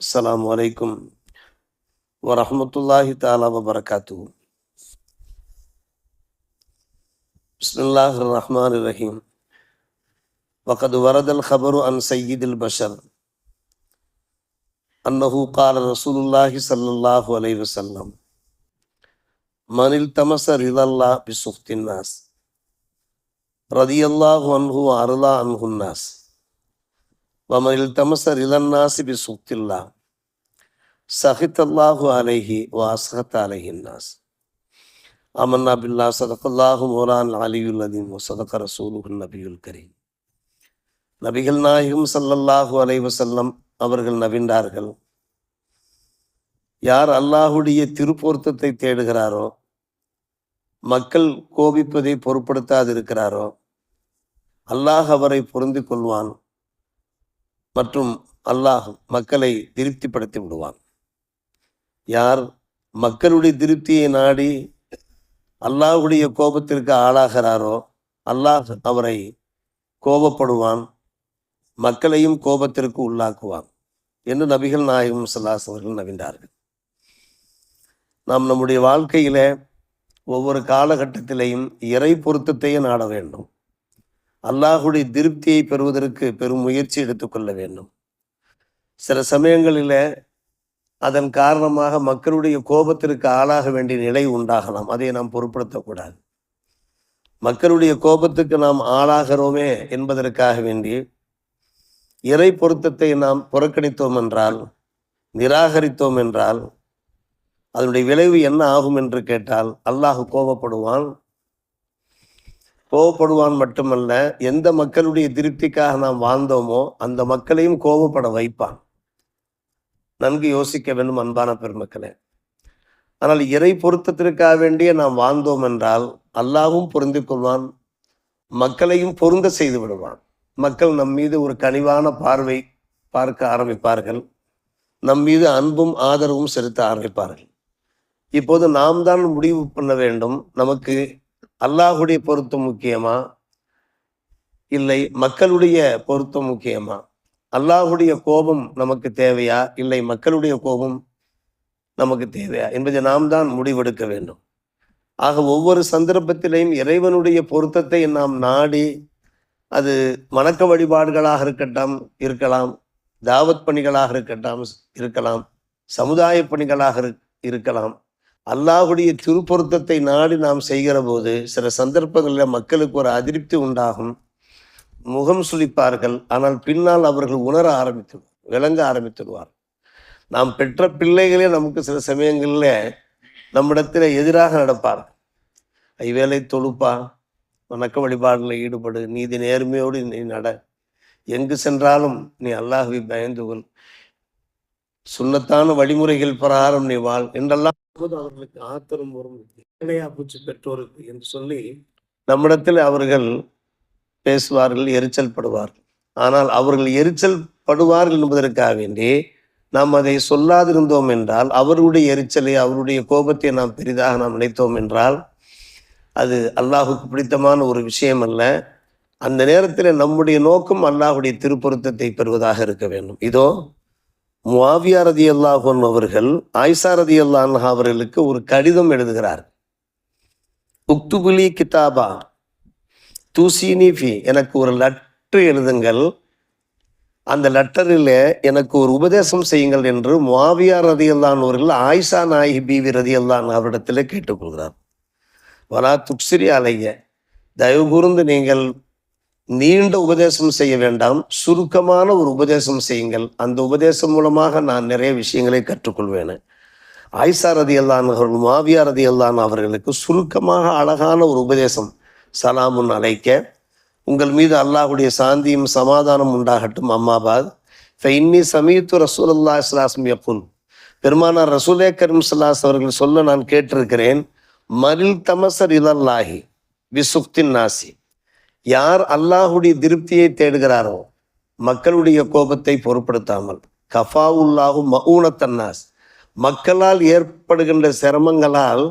السلام عليكم ورحمة الله تعالى وبركاته. بسم الله الرحمن الرحيم. وقد ورد الخبر عن سيد البشر أنه قال رسول الله صلى الله عليه وسلم من التمس رضا الله بسخط الناس رضي الله عنه وأرضى عنه الناس வமனில் தமசர் இளநாசி B சுத்தில்லா சஹித்தல்லாஹு அலைஹி வாசகத் அலைஹி நாஸ் அமன்னா பில்லா சதகல்லாஹு மோரான் அலியுல் அதீம் சதக ரசூலுகுன் நபியுல் கரீம் நபிகள் நாயகம் சல்லல்லாஹு அலைவு செல்லம் அவர்கள் நவிண்டார்கள் யார் அல்லாஹுடைய திருப்பொருத்தத்தை தேடுகிறாரோ மக்கள் கோபிப்பதை பொருட்படுத்தாதிருக்கிறாரோ அல்லாஹ் அவரை பொருந்து கொள்வான். மற்றும் அல்லாஹ் மக்களை திருப்திப்படுத்தி விடுவான். யார் மக்களுடைய திருப்தியை நாடி அல்லாஹுடைய கோபத்திற்கு ஆளாகிறாரோ அல்லாஹ் அவரை கோபப்படுவான் மக்களையும் கோபத்திற்கு உள்ளாக்குவான் என்று நபிகள் நாயகம் சல்லாஸ் அவர்கள் நவின்றார்கள் நாம் நம்முடைய வாழ்க்கையில ஒவ்வொரு காலகட்டத்திலையும் இறை பொருத்தத்தையே நாட வேண்டும். அல்லாஹுடைய திருப்தியை பெறுவதற்கு பெரும் முயற்சி எடுத்துக்கொள்ள வேண்டும். சில சமயங்களில் அதன் காரணமாக மக்களுடைய கோபத்திற்கு ஆளாக வேண்டிய நிலை உண்டாகலாம். அதை நாம் பொருட்படுத்தக்கூடாது மக்களுடைய கோபத்துக்கு நாம் ஆளாகிறோமே என்பதற்காக வேண்டி இறை பொருத்தத்தை நாம் புறக்கணித்தோம் என்றால் நிராகரித்தோம் என்றால் அதனுடைய விளைவு என்ன ஆகும் என்று கேட்டால் அல்லாஹ் கோபப்படுவான் கோபப்படுவான் மட்டுமல்ல எந்த மக்களுடைய திருப்திக்காக நாம் வாழ்ந்தோமோ அந்த மக்களையும் கோபப்பட வைப்பான். நன்கு யோசிக்க வேண்டும் அன்பான பெருமக்களே. ஆனால் இறை பொருத்தத்திற்காக வேண்டிய நாம் வாழ்ந்தோம் என்றால் அல்லாவும் பொருந்திக் கொள்வான் மக்களையும் பொருந்த செய்து விடுவான். மக்கள் நம் மீது ஒரு கனிவான பார்வை பார்க்க ஆரம்பிப்பார்கள். நம் மீது அன்பும் ஆதரவும் செலுத்த ஆரம்பிப்பார்கள். இப்போது நாம் தான் முடிவு பண்ண வேண்டும் நமக்கு அல்லாஹுடைய பொருத்தம் முக்கியமா? இல்லை மக்களுடைய பொருத்தம் முக்கியமா? அல்லாஹுடைய கோபம் நமக்கு தேவையா? இல்லை மக்களுடைய கோபம் நமக்கு தேவையா? என்பதை நாம் தான் முடிவெடுக்க வேண்டும். ஆக ஒவ்வொரு சந்தர்ப்பத்திலையும் இறைவனுடைய பொருத்தத்தை நாம் நாடி அது வணக்க வழிபாடுகளாக இருக்கட்டும் இருக்கலாம் தாவத் பணிகளாக இருக்கட்டும் இருக்கலாம் சமுதாய பணிகளாக இருக்கலாம் அல்லாஹுடைய திருப்பொருத்தத்தை நாடி நாம் செய்கிற போது சில சந்தர்ப்பங்களில் மக்களுக்கு ஒரு அதிருப்தி உண்டாகும். முகம் சுழிப்பார்கள் ஆனால் பின்னால் அவர்கள் உணர ஆரம்பித்து விளங்க ஆரம்பித்துடுவார் நாம் பெற்ற பிள்ளைகளே நமக்கு சில சமயங்களில் நம்மிடத்தில் எதிராக நடப்பார் ஐவேளை தொழுப்பா வணக்க வழிபாடில் ஈடுபடு நீதி நேர்மையோடு நீ நட. எங்கு சென்றாலும் நீ அல்லாஹுவை பயந்து கொள். சுண்ணத்தான வழிமுறைகள் பிரகாரம் நீ வாழ். என்றெல்லாம் அவர்களுக்கு ஆத்திரம் வரும். இணையா பூச்சி பெற்றோருக்கு என்று சொல்லி நம்மிடத்தில் அவர்கள் பேசுவார்கள் எரிச்சல் படுவார்கள். ஆனால் அவர்கள் எரிச்சல் படுவார்கள் என்பதற்காக வேண்டி நாம் அதை சொல்லாதிருந்தோம் என்றால் அவருடைய எரிச்சலை அவருடைய கோபத்தை நாம் பெரிதாக நாம் நினைத்தோம் என்றால் அது அல்லாஹுக்கு பிடித்தமான ஒரு விஷயம் அல்ல. அந்த நேரத்தில் நம்முடைய நோக்கம் அல்லாஹுடைய திருப்பொருத்தத்தை பெறுவதாக இருக்க வேண்டும். இதோ முவாவியா ரதி அல்லாஹன் அவர்கள் ஆயிஷா ரதி அல்லான் அவர்களுக்கு ஒரு கடிதம் எழுதுகிறார். உக்துபுலி கிதாபா தூசினிஃபி எனக்கு ஒரு லெட்ரு எழுதுங்கள். அந்த லெட்டரில் எனக்கு ஒரு உபதேசம் செய்யுங்கள் என்று முவாவியா ரதி அல்லான் அவர்கள் ஆயிஷா நாயகி பிவி ரதி அல்லான் அவரிடத்தில் கேட்டுக்கொள்கிறார். வலா துக்சிரி அலைய தயவு கூர்ந்து நீங்கள் நீண்ட உபதேசம் செய்ய வேண்டாம். சுருக்கமான ஒரு உபதேசம் செய்யுங்கள். அந்த உபதேசம் மூலமாக நான் நிறைய விஷயங்களை கற்றுக்கொள்வேன். ஆயிஷா ரதி அல்லான் அவர்கள் மாவியா ரதி அல்லான் அவர்களுக்கு சுருக்கமாக அழகான ஒரு உபதேசம் சலாமுன் அழைக்க உங்கள் மீது அல்லாஹுடைய சாந்தியும் சமாதானம் உண்டாகட்டும் அம்மாபாத் இன்னி சமீத்து ரசூல் அல்லா இஸ்லாஸ்ம் யப்புல் பெருமானார் ரசூலே கரீம் சல்லாஸ் அவர்கள் சொல்ல நான் கேட்டிருக்கிறேன் மரில் தமசர் இலல்லாஹி விசுக்தின் நாசி. யார் அல்லாஹுடைய திருப்தியை தேடுகிறாரோ மக்களுடைய கோபத்தை பொருட்படுத்தாமல். கஃபாவுல்லாஹு மவுனத்தன்னாஸ் மக்களால் ஏற்படுகின்ற சிரமங்களால்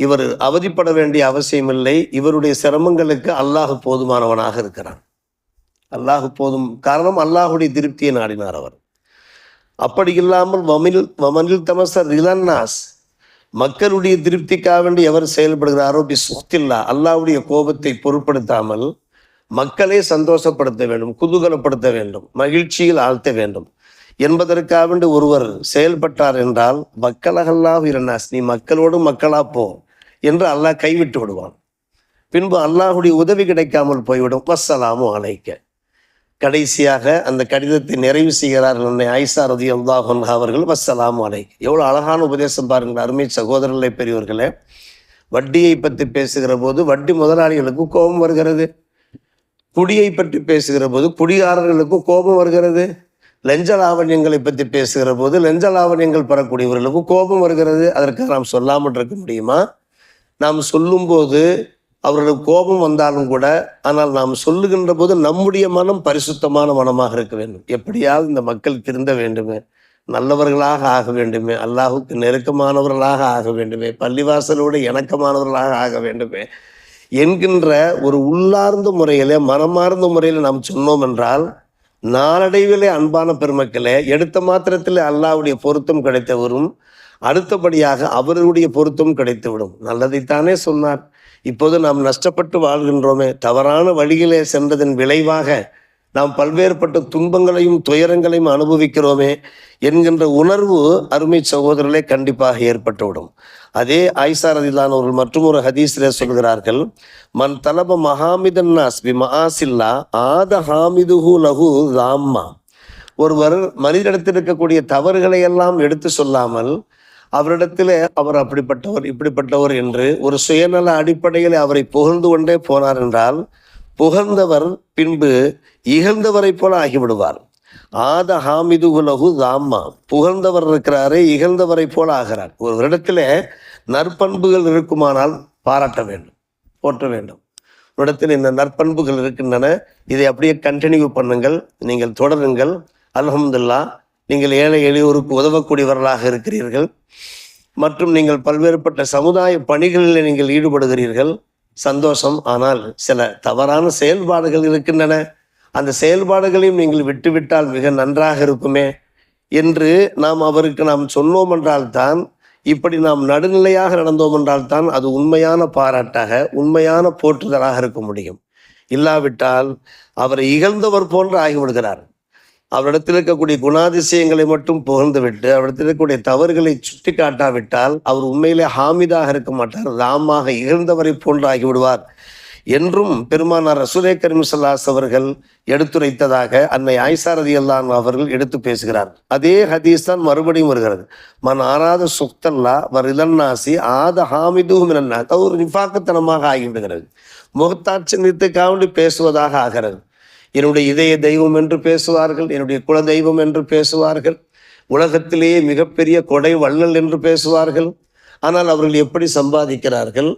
இவர் அவதிப்பட வேண்டிய அவசியமில்லை. இவருடைய சிரமங்களுக்கு அல்லாஹ் போதுமானவனாக இருக்கிறான். அல்லாஹ் போதும் காரணம் அல்லாஹுடைய திருப்தியை நாடினார் அவர். அப்படி இல்லாமல் வமில் வமனில் தமச ரிலன்னாஸ். மக்களுடைய திருப்திக்காக வேண்டி எவர் செயல்படுகிறாரோ பி சுத்தில்லா அல்லாவுடைய கோபத்தை பொருட்படுத்தாமல் மக்களை சந்தோஷப்படுத்த வேண்டும் குதூகலப்படுத்த வேண்டும் மகிழ்ச்சியில் ஆழ்த்த வேண்டும். என்பதற்காக வேண்டி ஒருவர் செயல்பட்டார் என்றால் மக்களகல்லாஹ் இரண்டாஸ் நீ மக்களோடு மக்களா போ என்று அல்லாஹ் கைவிட்டு விடுவான். பின்பு அல்லாஹுடைய உதவி கிடைக்காமல் போய்விடும். வசலாமும் அலைக்க. கடைசியாக அந்த கடிதத்தை நிறைவு செய்கிறார்கள் அன்னை ஐசா ரதி அல்லாஹன் அவர்கள். வசலாம் அலை எவ்வளோ அழகான உபதேசம் பாருங்கள் அருமை சகோதரர்களை பெரியவர்களே வட்டியை பற்றி பேசுகிற போது வட்டி முதலாளிகளுக்கு கோபம் வருகிறது. குடியை பற்றி பேசுகிற போது குடிகாரர்களுக்கும் கோபம் வருகிறது. லஞ்ச லாவண்யங்களை பற்றி பேசுகிற போது லஞ்ச லாவண்யங்கள் பெறக்கூடியவர்களுக்கும் கோபம் வருகிறது. அதற்கு நாம் சொல்லாமல் இருக்க முடியுமா? நாம் சொல்லும்போது அவர்களுக்கு கோபம் வந்தாலும் கூட ஆனால் நாம் சொல்லுகின்ற போது நம்முடைய மனம் பரிசுத்தமான மனமாக இருக்க வேண்டும். எப்படியாவது இந்த மக்கள் திருந்த வேண்டுமே நல்லவர்களாக ஆக வேண்டுமே அல்லாஹுக்கு நெருக்கமானவர்களாக ஆக வேண்டுமே பள்ளிவாசலோடு இணக்கமானவர்களாக ஆக வேண்டுமே என்கின்ற ஒரு உள்ளார்ந்த முறையிலே மனமார்ந்த முறையில் நாம் சொன்னோம் என்றால் நாளடைவிலே அன்பான பெருமக்களே எடுத்த மாத்திரத்தில் அல்லாஹ்வுடைய பொருத்தம் கிடைத்தவரும் அடுத்தபடியாக அவருடைய பொருத்தம் கிடைத்துவிடும். நல்லதைத்தானே சொன்னார். இப்போது நாம் நஷ்டப்பட்டு வாழ்கின்றோமே தவறான வழியிலே சென்றதன் விளைவாக நாம் பல்வேறுபட்ட துன்பங்களையும் துயரங்களையும் அனுபவிக்கிறோமே என்கின்ற உணர்வு அருமை சகோதரர்களே கண்டிப்பாக ஏற்பட்டுவிடும். அதே ஆயிஷா ரதிலானவர்கள் மற்றும் ஒரு ஹதீஸிலே சொல்கிறார்கள் மன் தலப மகாமிதன்னாஸ் பி மகாசில்லா ஆத ஹாமிதுஹு லஹு ராம்மா ஒருவர் மனிதனிடத்தில் இருக்கக்கூடிய தவறுகளை எல்லாம் எடுத்து சொல்லாமல் அவரிடத்தில் அவர் அப்படிப்பட்டவர் இப்படிப்பட்டவர் என்று ஒரு சுயநல அடிப்படையில் அவரை புகழ்ந்து கொண்டே போனார் என்றால் புகழ்ந்தவர் பின்பு இகழ்ந்தவரை போல ஆகிவிடுவார். ஆத ஹாமிது உலகு தாம்மா. புகழ்ந்தவர் இருக்கிறாரே இகழ்ந்தவரை போல ஆகிறார். ஒரு இடத்துல நற்பண்புகள் இருக்குமானால் பாராட்ட வேண்டும் போற்ற வேண்டும். ஒரு இடத்தில் இந்த நற்பண்புகள் இருக்கின்றன இதை அப்படியே கண்டினியூ பண்ணுங்கள் நீங்கள் தொடருங்கள். அல்ஹம்துல்லா. நீங்கள் ஏழை எளியோருக்கு உதவக்கூடியவர்களாக இருக்கிறீர்கள். மற்றும் நீங்கள் பல்வேறுபட்ட சமுதாய பணிகளில் நீங்கள் ஈடுபடுகிறீர்கள். சந்தோஷம். ஆனால் சில தவறான செயல்பாடுகள் இருக்கின்றன. அந்த செயல்பாடுகளையும் நீங்கள் விட்டுவிட்டால் மிக நன்றாக இருக்குமே. என்று நாம் அவருக்கு நாம் சொன்னோம் என்றால்தான் இப்படி நாம் நடுநிலையாக நடந்தோம் என்றால்தான் அது உண்மையான பாராட்டாக உண்மையான போற்றுதலாக இருக்க முடியும். இல்லாவிட்டால் அவரை இகழ்ந்தவர் போன்று ஆகிவிடுகிறார். அவரிடத்தில் இருக்கக்கூடிய குணாதிசயங்களை மட்டும் புகழ்ந்துவிட்டு அவரிடத்தில் இருக்கக்கூடிய தவறுகளை சுட்டி காட்டாவிட்டால் அவர் உண்மையிலே ஹாமிதாக இருக்க மாட்டார் ராமாக இகழ்ந்தவரை போன்று ஆகிவிடுவார் என்றும் பெருமானார் ரசூலே கரிமிசல்லாஸ் அவர்கள் எடுத்துரைத்ததாக அன்னை ஆயிஷா அல்லான் அவர்கள் எடுத்து பேசுகிறார். அதே ஹதீஸ் தான் மறுபடியும் வருகிறது. மன் ஆராத சுக்தல்லா வரிலன்னாசி ஆத ஹாமிதுவும் மினன்னா அது ஒரு நிஃபாக்கத்தனமாக ஆகிவிடுகிறது. முகத்தாட்சியத்துக்காக பேசுவதாக ஆகிறது. என்னுடைய இதய தெய்வம் என்று பேசுவார்கள் என்னுடைய குல தெய்வம் என்று பேசுவார்கள் உலகத்திலேயே மிகப்பெரிய கொடை வள்ளல் என்று பேசுவார்கள். ஆனால் அவர்கள் எப்படி சம்பாதிக்கிறார்கள்?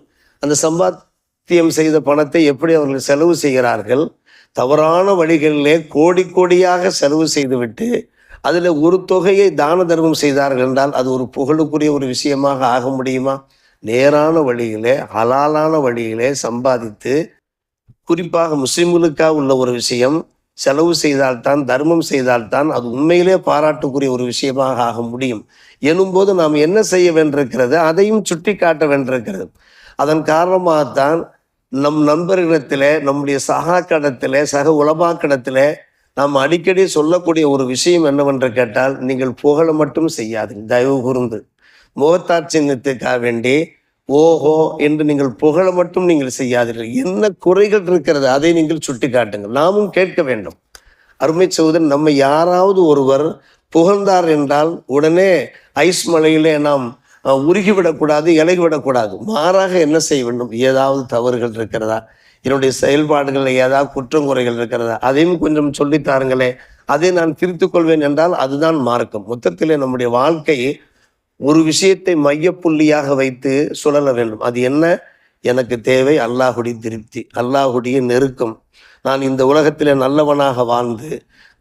அந்த சம்பாத்தியம் செய்த பணத்தை எப்படி அவர்கள் செலவு செய்கிறார்கள்? தவறான வழிகளிலே கோடி கோடியாக செலவு செய்துவிட்டு அதில் ஒரு தொகையை தான தர்மம் செய்தார்கள் என்றால் அது ஒரு புகழுக்குரிய ஒரு விஷயமாக ஆக முடியுமா? நேரான வழியிலே ஹலாலான வழியிலே சம்பாதித்து குறிப்பாக முஸ்லிம்களுக்காக உள்ள ஒரு விஷயம் செலவு செய்தால்தான் தர்மம் செய்தால்தான் அது உண்மையிலே பாராட்டுக்குரிய ஒரு விஷயமாக ஆக முடியும். எனும்போது நாம் என்ன செய்ய வேண்டியிருக்கிறது அதையும் சுட்டி காட்ட வேண்டியிருக்கிறது. அதன் காரணமாகத்தான் நம் நண்பர்களிடத்தில் நம்முடைய சகாக்கடத்தில் சக உலமாக்கடத்திலே நாம் அடிக்கடி சொல்லக்கூடிய ஒரு விஷயம் என்னவென்று கேட்டால் நீங்கள் புகழ மட்டும் செய்யாதீங்க தயவு கூர்ந்து. முகத்தாட்சியத்துக்காக வேண்டி ஓஹோ என்று நீங்கள் புகழ மட்டும் நீங்கள் செய்யாதீர்கள். என்ன குறைகள் இருக்கிறது? அதை நீங்கள் சுட்டி காட்டுங்கள் நாமும் கேட்க வேண்டும். அருமை சகோதரன் நம்ம யாராவது ஒருவர் புகழ்ந்தார் என்றால் உடனே ஐஸ் மலையிலே நாம் உருகிவிடக்கூடாது இலகிவிடக்கூடாது. மாறாக என்ன செய்ய வேண்டும்? ஏதாவது தவறுகள் இருக்கிறதா? என்னுடைய செயல்பாடுகளில் ஏதாவது குற்றம் குறைகள் இருக்கிறதா? அதையும் கொஞ்சம் சொல்லித் தாருங்களே. அதை நான் திருத்திக் கொள்வேன் என்றால் அதுதான் மார்க்கம். மொத்தத்திலே நம்முடைய வாழ்க்கை ஒரு விஷயத்தை மையப்புள்ளியாக வைத்து சுழல வேண்டும். அது என்ன? எனக்கு தேவை அல்லாஹுடைய திருப்தி அல்லாஹுடைய நெருக்கம். நான் இந்த உலகத்தில் நல்லவனாக வாழ்ந்து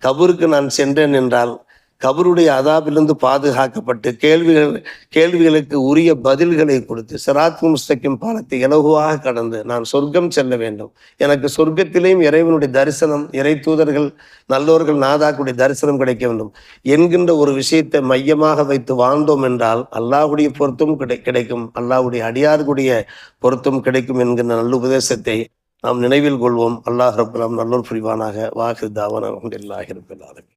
கபருக்கு நான் சென்றேன் என்றால் கபருடைய அதாபிலிருந்து பாதுகாக்கப்பட்டு கேள்விகள் கேள்விகளுக்கு உரிய பதில்களை கொடுத்து சிராத் முஸ்தக்கிம் பாலத்தை இலகுவாக கடந்து நான் சொர்க்கம் செல்ல வேண்டும். எனக்கு சொர்க்கத்திலேயும் இறைவனுடைய தரிசனம் இறை தூதர்கள் நல்லோர்கள் நாதாக்குடைய தரிசனம் கிடைக்க வேண்டும். என்கின்ற ஒரு விஷயத்தை மையமாக வைத்து வாழ்ந்தோம் என்றால் அல்லாஹுடைய பொருத்தம் கிடை கிடைக்கும். அல்லாஹுடைய அடியார்களுடைய பொருத்தம் கிடைக்கும் என்கின்ற நல்ல உபதேசத்தை நாம் நினைவில் கொள்வோம். அல்லாஹ் ரபுல்லாம் நல்லோர் புரிவானாக. வாக்கு தாவன் அலமதுல்லாஹி